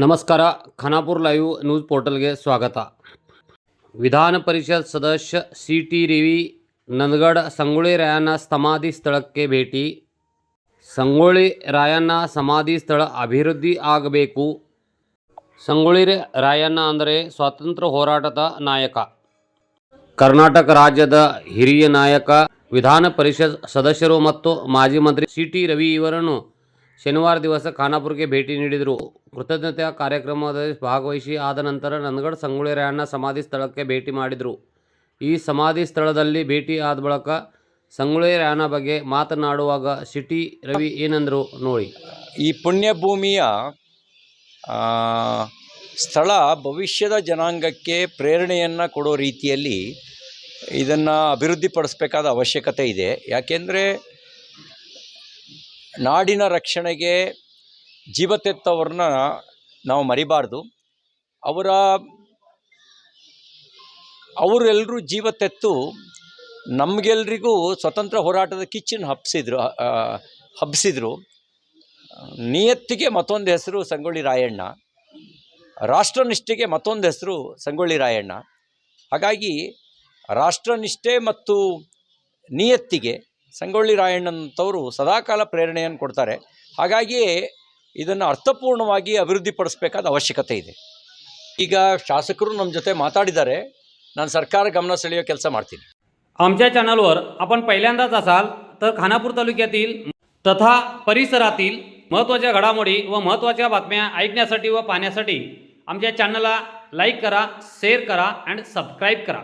ನಮಸ್ಕಾರ, Khanapur live news ಪೋರ್ಟಲ್ಗೆ ಸ್ವಾಗತ. ವಿಧಾನ ಪರಿಷತ್ ಸದಸ್ಯ ಸಿ ಟಿ ರವಿ ನಂದಗಡ ಸಂಗೊಳ್ಳಿ ರಾಯಣ್ಣ ಸಮಾಧಿ ಸ್ಥಳಕ್ಕೆ ಭೇಟಿ. ಸಂಗೊಳ್ಳಿ ರಾಯಣ್ಣ ಸಮಾಧಿ ಸ್ಥಳ ಅಭಿವೃದ್ಧಿ ಆಗಬೇಕು. ಸಂಗೊಳ್ಳಿ ರಾಯಣ್ಣ ಅಂದರೆ ಸ್ವಾತಂತ್ರ್ಯ ಹೋರಾಟದ ನಾಯಕ. ಕರ್ನಾಟಕ ರಾಜ್ಯದ ಹಿರಿಯ ನಾಯಕ, ವಿಧಾನ ಪರಿಷತ್ ಸದಸ್ಯರು ಮತ್ತು ಮಾಜಿ ಮಂತ್ರಿ ಸಿ ಟಿ ರವಿ ಇವರನ್ನು ಶನಿವಾರ ದಿವಸ ಖಾನಾಪುರಕ್ಕೆ ಭೇಟಿ ನೀಡಿದರು. ಕೃತಜ್ಞತೆಯ ಕಾರ್ಯಕ್ರಮದಲ್ಲಿ ಭಾಗವಹಿಸಿ ಆದ ನಂತರ ನಂದಗಡ ಸಂಗೊಳ್ಳಿ ರಾಯಣ್ಣ ಸಮಾಧಿ ಸ್ಥಳಕ್ಕೆ ಭೇಟಿ ಮಾಡಿದರು. ಈ ಸಮಾಧಿ ಸ್ಥಳದಲ್ಲಿ ಭೇಟಿ ಆದ ಬಳಿಕ ಸಂಗೊಳ್ಳಿ ರಾಯಣ್ಣ ಬಗ್ಗೆ ಮಾತನಾಡುವಾಗ ಸಿಟಿ ರವಿ ಏನಂದರು ನೋಡಿ. ಈ ಪುಣ್ಯಭೂಮಿಯ ಸ್ಥಳ ಭವಿಷ್ಯದ ಜನಾಂಗಕ್ಕೆ ಪ್ರೇರಣೆಯನ್ನು ಕೊಡೋ ರೀತಿಯಲ್ಲಿ ಇದನ್ನು ಅಭಿವೃದ್ಧಿಪಡಿಸಬೇಕಾದ ಅವಶ್ಯಕತೆ ಇದೆ. ಯಾಕೆಂದರೆ ನಾಡಿನ ರಕ್ಷಣೆಗೆ ಜೀವ ತೆತ್ತವ್ರನ್ನ ನಾವು ಮರಿಬಾರ್ದು. ಅವರ, ಅವರೆಲ್ಲರೂ ಜೀವ ತೆತ್ತು ನಮಗೆಲ್ರಿಗೂ ಸ್ವತಂತ್ರ ಹೋರಾಟದ ಕಿಚ್ಚನ್ನು ಹಬ್ಬಿಸಿದ್ರು ಹಬ್ಬಿಸಿದ್ರು ನಿಯತ್ತಿಗೆ ಮತ್ತೊಂದು ಹೆಸರು ಸಂಗೊಳ್ಳಿ ರಾಯಣ್ಣ. ರಾಷ್ಟ್ರನಿಷ್ಠೆಗೆ ಮತ್ತೊಂದು ಹೆಸರು ಸಂಗೊಳ್ಳಿ ರಾಯಣ್ಣ. ಹಾಗಾಗಿ ರಾಷ್ಟ್ರನಿಷ್ಠೆ ಮತ್ತು ನಿಯತ್ತಿಗೆ ಸಂಗೊಳ್ಳಿ ರಾಯಣ್ಣನಂಥವರು ಸದಾಕಾಲ ಪ್ರೇರಣೆಯನ್ನು ಕೊಡ್ತಾರೆ ಹಾಗಾಗಿಯೇ ಇದನ್ನು ಅರ್ಥಪೂರ್ಣವಾಗಿ ಅಭಿವೃದ್ಧಿಪಡಿಸಬೇಕಾದ ಅವಶ್ಯಕತೆ ಇದೆ ಈಗ ಶಾಸಕರು ನಮ್ಮ ಜೊತೆ ಮಾತಾಡಿದ್ದಾರೆ ನಾನು ಸರ್ಕಾರ ಗಮನ ಸೆಳೆಯೋ ಕೆಲಸ ಮಾಡ್ತೀನಿ आमच्या चॅनलवर आपण पहिल्यांदाच असाल तर खानापूर तालुक्यातील तथा परिसरातील महत्त्वाच्या घडामोडी व महत्त्वाच्या बातम्या ऐकण्यासाठी व पाहण्यासाठी आमच्या चॅनलला लाईक करा शेअर करा अँड सबस्क्राईब करा